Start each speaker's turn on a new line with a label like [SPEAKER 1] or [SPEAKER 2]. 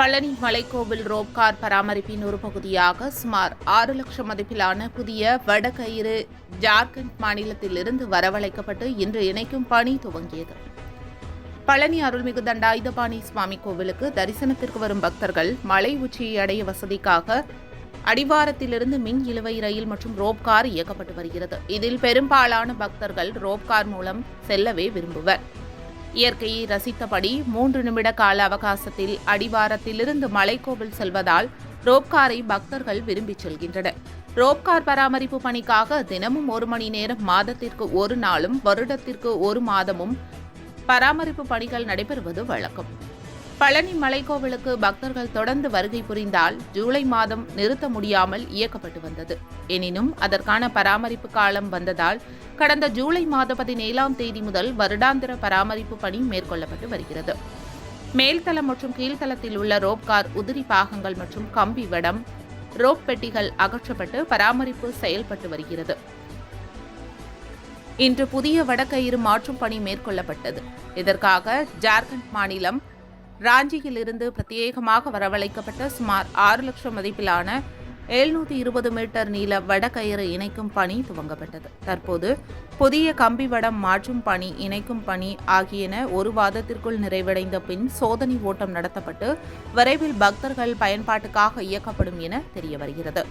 [SPEAKER 1] Palani மலைக்கோவில் rope car பராமரிப்பின் ஒரு பகுதியாக சுமார் ஆறு லட்சம் மதிப்பிலான புதிய வடகயிறு ஜார்க்கண்ட் மாநிலத்திலிருந்து வரவழைக்கப்பட்டு இன்று இணைக்கும் பணி துவங்கியது. பழனி அருள்மிகு தண்டாயுதபாணி சுவாமி கோவிலுக்கு தரிசனத்திற்கு வரும் பக்தர்கள் மலை உச்சியை அடைய வசதிக்காக அடிவாரத்திலிருந்து மின் இழுவை ரயில் மற்றும் ரோப்கார் இயக்கப்பட்டு வருகிறது. இதில் பெரும்பாலான பக்தர்கள் ரோப்கார் மூலம் செல்லவே விரும்புவர். இயற்கையை ரசித்தபடி மூன்று நிமிட கால அவகாசத்தில் அடிவாரத்திலிருந்து மலைக்கோவில் செல்வதால் ரோப்காரை பக்தர்கள் விரும்பிச் செல்கின்றனர். ரோப்கார் பராமரிப்பு பணிக்காக தினமும் ஒரு மணி நேரம் மாதத்திற்கு ஒரு நாளும் வருடத்திற்கு ஒரு மாதமும் பராமரிப்பு பணிகள் நடைபெறுவது வழக்கம். பழனி மலைக்கோவிலுக்கு பக்தர்கள் தொடர்ந்து வருகை புரிந்தால் ஜூலை மாதம் நிறுத்த முடியாமல் இயக்கப்பட்டு வந்தது. எனினும் அதற்கான பராமரிப்பு காலம் வந்ததால் கடந்த ஜூலை மாத பதினேழாம் தேதி முதல் வருடாந்திர பராமரிப்பு பணி மேற்கொள்ளப்பட்டு வருகிறது. மேல்தளம் மற்றும் கீழ்த்தளத்தில் உள்ள ரோப்கார் உதிரி பாகங்கள் மற்றும் கம்பி வடம் ரோப் பெட்டிகள் அகற்றப்பட்டு பராமரிப்பு செயல்பட்டு வருகிறது. இன்று புதிய வடக்கயிறு மாற்றும் பணி மேற்கொள்ளப்பட்டது. இதற்காக ஜார்க்கண்ட் மாநிலம் ராஞ்சியிலிருந்து பிரத்யேகமாக வரவழைக்கப்பட்ட சுமார் ஆறு லட்சம் மதிப்பிலான எழுநூற்றி இருபது மீட்டர் நீள வடக்கயிறு இணைக்கும் பணி துவங்கப்பட்டது. தற்போது புதிய கம்பி வடம் மாற்றும் பணி இணைக்கும் பணி ஆகியன ஒரு வாதத்திற்குள் நிறைவடைந்த பின் சோதனை ஓட்டம் நடத்தப்பட்டு விரைவில் பக்தர்கள் பயன்பாட்டுக்காக இயக்கப்படும் என தெரிய வருகிறது